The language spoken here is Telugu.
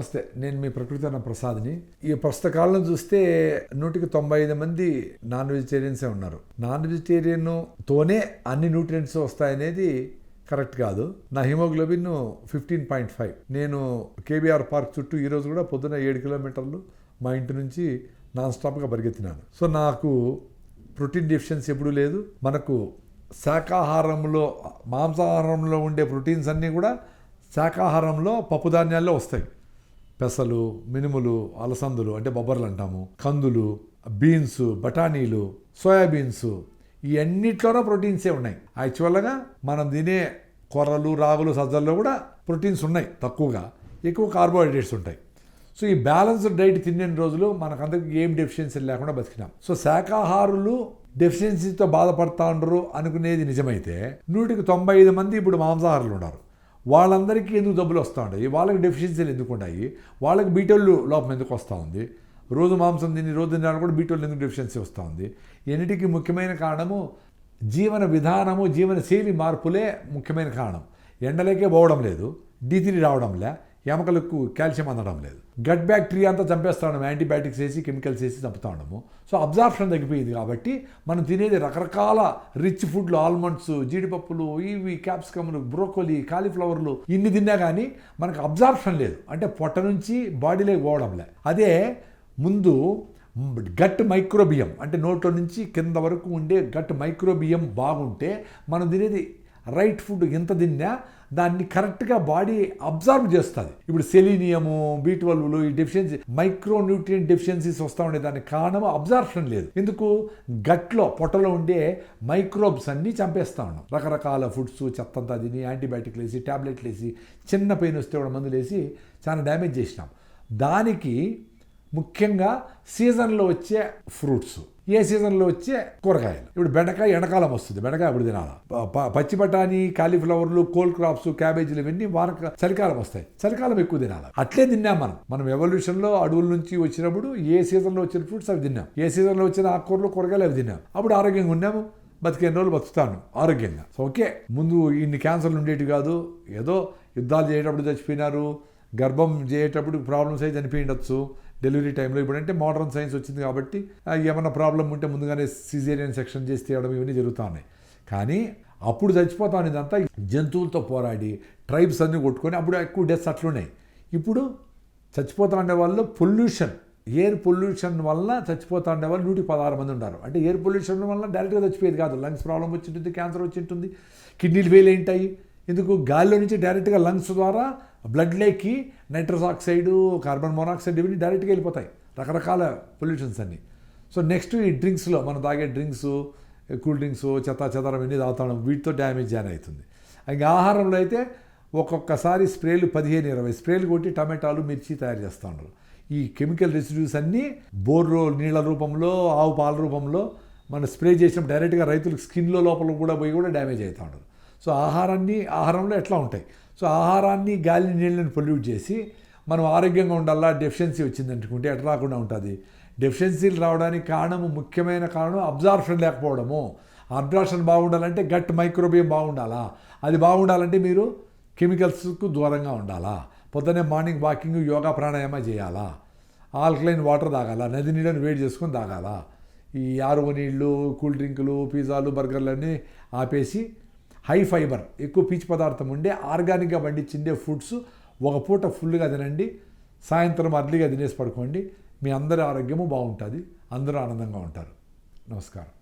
నమస్తే నేను మీ ప్రకృతి అన్న ప్రసాద్ని. ఈ ప్రస్తుత కాలంలో చూస్తే నూటికి తొంభై ఐదు మంది నాన్ వెజిటేరియన్సే ఉన్నారు. నాన్ వెజిటేరియన్తోనే అన్ని న్యూట్రియంట్స్ వస్తాయనేది కరెక్ట్ కాదు. నా హిమోగ్లోబిన్ ఫిఫ్టీన్ పాయింట్ ఫైవ్. నేను కేబీఆర్ పార్క్ చుట్టూ ఈరోజు కూడా పొద్దున ఏడు కిలోమీటర్లు మా ఇంటి నుంచి నాన్ స్టాప్గా పరిగెత్తినాను. సో నాకు ప్రోటీన్ డెఫిషియన్సీ ఎప్పుడూ లేదు. మనకు శాకాహారంలో మాంసాహారంలో ఉండే ప్రోటీన్స్ అన్నీ కూడా శాకాహారంలో పప్పుధాన్యాల్లో వస్తాయి. పెసలు మినుములు అలసందులు అంటే బొబ్బర్లు అంటాము. కందులు బీన్స్ బఠానీలు సోయాబీన్స్ ఈ అన్నిట్లోనూ ప్రోటీన్సే ఉన్నాయి. యాక్చువల్గా మనం తినే కొర్రలు రాగులు సజ్జల్లో కూడా ప్రోటీన్స్ ఉన్నాయి తక్కువగా. ఎక్కువ కార్బోహైడ్రేట్స్ ఉంటాయి. సో ఈ బ్యాలెన్స్డ్ డైట్ తిన్న రోజులు మనకందరికి ఏం డెఫిషియన్సీ లేకుండా బతికినాం. సో శాకాహారులు డెఫిషియన్సీతో బాధపడతా ఉండరు అనుకునేది నిజమైతే నూటికి తొంభై ఐదు మంది ఇప్పుడు మాంసాహారులు ఉన్నారు. వాళ్ళందరికీ ఎందుకు జబ్బులు వస్తూ ఉంటాయి? వాళ్ళకి డెఫిషియన్సీలు ఎందుకు ఉన్నాయి వాళ్ళకి బీటోళ్ళు లోపం ఎందుకు వస్తూ ఉంది? రోజు మాంసం తిని రోజు తినడానికి కూడా బీటోళ్ళు ఎందుకు డెఫిషియన్సీ వస్తూ ఉంది? ఎన్నిటికీ ముఖ్యమైన కారణము? జీవన విధానము జీవన శైలి మార్పులే ముఖ్యమైన కారణం. ఎండలేకే పోవడం లేదు డీ రావడం లే. ఎముకలకు కాల్షియం అందడం లేదు. గట్ బ్యాక్టీరియా అంతా చంపేస్తా ఉన్నాము యాంటీబయాటిక్స్ వేసి కెమికల్స్ వేసి చంపుతా ఉండము సో అబ్జార్ప్షన్ తగ్గిపోయింది కాబట్టి మనం తినేది రకరకాల రిచ్ ఫుడ్లు ఆల్మండ్స్ జీడిపప్పులు ఇవి క్యాప్సికమ్లు బ్రోకోలీ కాలీఫ్లవర్లు ఇన్ని తిన్నా కానీ మనకు అబ్జార్ప్షన్ లేదు. అంటే పొట్ట నుంచి బాడీలోకి పోవడం లే అదే ముందు గట్ మైక్రోబియం అంటే నోట్లో నుంచి కింద వరకు ఉండే గట్ మైక్రోబియం బాగుంటే మనం తినేది రైట్ ఫుడ్ ఎంత తిన్నా దాన్ని కరెక్ట్గా బాడీ అబ్జర్వ్ చేస్తుంది. ఇప్పుడు సెలీనియము బీ ట్వెల్వ్లు ఈ డెఫిషియన్సీ మైక్రోన్యూట్రియం డెఫిషియన్సీస్ వస్తూ ఉండే దానికి కారణం అబ్జర్ప్షన్ లేదు. ఎందుకు? గట్లో పొట్టలో ఉండే మైక్రోబ్స్ అన్నీ చంపేస్తా ఉన్నాం రకరకాల ఫుడ్స్ చెత్తంతా తిని యాంటీబయాటిక్లు వేసి ట్యాబ్లెట్లు వేసి చిన్న పెయిన్ వస్తే కూడా మందులు వేసి చాలా డ్యామేజ్ చేసినాం. దానికి ముఖ్యంగా సీజన్లో వచ్చే ఫ్రూట్స్. ఏ సీజన్లో వచ్చే కూరగాయలు? ఇప్పుడు బెండకాయ ఎండకాలం వస్తుంది. బెండకాయ ఇప్పుడు తినాలి? ప- పచ్చి బఠానీ కాలీఫ్లవర్లు కోల్డ్ క్రాప్స్ క్యాబేజీలు ఇవన్నీ వానక చలికాలం వస్తాయి. చలికాలం ఎక్కువ తినాలి? అట్లే తిన్నాం మనం. మనం ఎవల్యూషన్లో అడవుల నుంచి వచ్చినప్పుడు ఏ సీజన్లో వచ్చిన ఫ్రూట్స్ అవి తిన్నాం. ఏ సీజన్లో వచ్చిన ఆకుకూరలు కూరగాయలు అవి తిన్నాం. అప్పుడు ఆరోగ్యంగా ఉన్నాము. బతికేన్ని రోజులు బతుకుతాను. ఆరోగ్యంగా. సో ఓకే ముందు ఇన్ని క్యాన్సర్లు ఉండేవి కాదు. ఏదో యుద్ధాలు చేయటప్పుడు చచ్చిపోయినారు. గర్భం చేయటప్పుడు ప్రాబ్లమ్స్ అయితే చనిపోయి ఉండొచ్చు. డెలివరీ టైంలో ఇప్పుడంటే మోడర్న్ సైన్స్ వచ్చింది కాబట్టి ఏమైనా ప్రాబ్లం ఉంటే ముందుగానే సిజేరియన్ సెక్షన్ చేసి తీయడం ఇవన్నీ జరుగుతూ ఉన్నాయి. కానీ అప్పుడు చచ్చిపోతాను ఇదంతా జంతువులతో పోరాడి ట్రైబ్స్ అన్నీ కొట్టుకొని అప్పుడు ఎక్కువ డెత్స్ అట్లున్నాయి ఇప్పుడు చచ్చిపోతా ఉండే వాళ్ళు పొల్యూషన్ ఎయిర్ పొల్యూషన్ వల్ల చచ్చిపోతా ఉండే వాళ్ళు నూటికి పదహారు మంది ఉన్నారు అంటే ఎయిర్ పొల్యూషన్ వల్ల డైరెక్ట్గా చచ్చిపోయేది కాదు. లంగ్స్ ప్రాబ్లం వచ్చి ఉంటుంది క్యాన్సర్ వచ్చి ఉంటుంది కిడ్నీలు ఫెయిల్ ఏంటాయి ఎందుకు? గాలిలో నుంచి డైరెక్ట్గా లంగ్స్ ద్వారా బ్లడ్లోకి నైట్రస్ ఆక్సైడ్ కార్బన్ మోనాక్సైడ్ ఇవన్నీ డైరెక్ట్గా వెళ్ళిపోతాయి. రకరకాల పొల్యూషన్స్ అన్నీ. సో నెక్స్ట్ ఈ డ్రింక్స్లో మనం తాగే డ్రింక్స్ కూల్ డ్రింక్స్ చెత్త చెదారం ఇవన్నీ తాగుతాం వీటితో డ్యామేజ్ జాయిన్ అవుతుంది. ఇంకా ఆహారంలో అయితే ఒక్కొక్కసారి స్ప్రేలు పదిహేను ఇరవై స్ప్రేలు కొట్టి టమాటాలు మిర్చి తయారు చేస్తూ ఉంటారు ఈ కెమికల్ రెసిడ్యూస్ అన్నీ బోర్రో నీళ్ళ రూపంలో ఆవు పాల రూపంలో మనం స్ప్రే చేసినప్పుడు డైరెక్ట్గా రైతులకు స్కిన్లో లోపల కూడా పోయి కూడా డ్యామేజ్ అవుతూ ఉంటారు సో ఆహారాన్ని ఆహారంలో ఎట్లా ఉంటాయి? సో ఆహారాన్ని గాలి నీళ్ళని పొల్యూట్ చేసి మనం ఆరోగ్యంగా ఉండాలా? డెఫిషియన్సీ వచ్చింది అనుకుంటే ఎట్లా రాకుండా ఉంటుంది. డెఫిషియన్సీలు రావడానికి కారణము ముఖ్యమైన కారణం అబ్జార్ప్షన్ లేకపోవడము. అబ్జార్ప్షన్ బాగుండాలంటే గట్ మైక్రోబియం బాగుండాలా? అది బాగుండాలంటే మీరు కెమికల్స్కు దూరంగా ఉండాలా? పొద్దున్నే మార్నింగ్ వాకింగ్ యోగా ప్రాణాయామ చేయాలా? ఆల్కలైన్ వాటర్ తాగాల? నది నీళ్ళని వేడి చేసుకొని తాగాల? ఈ ఆరువ నీళ్ళు కూల్ డ్రింకులు పిజ్జాలు బర్గర్లు అన్నీ ఆపేసి హై ఫైబర్ ఎక్కువ పీచు పదార్థం ఉండే ఆర్గానిక్గా పండించిండే ఫుడ్స్ ఒక పూట ఫుల్గా తినండి సాయంత్రం అర్లీగా తినేసి పడుకోండి. మీ అందరి ఆరోగ్యము బాగుంటుంది అందరూ ఆనందంగా ఉంటారు. నమస్కారం.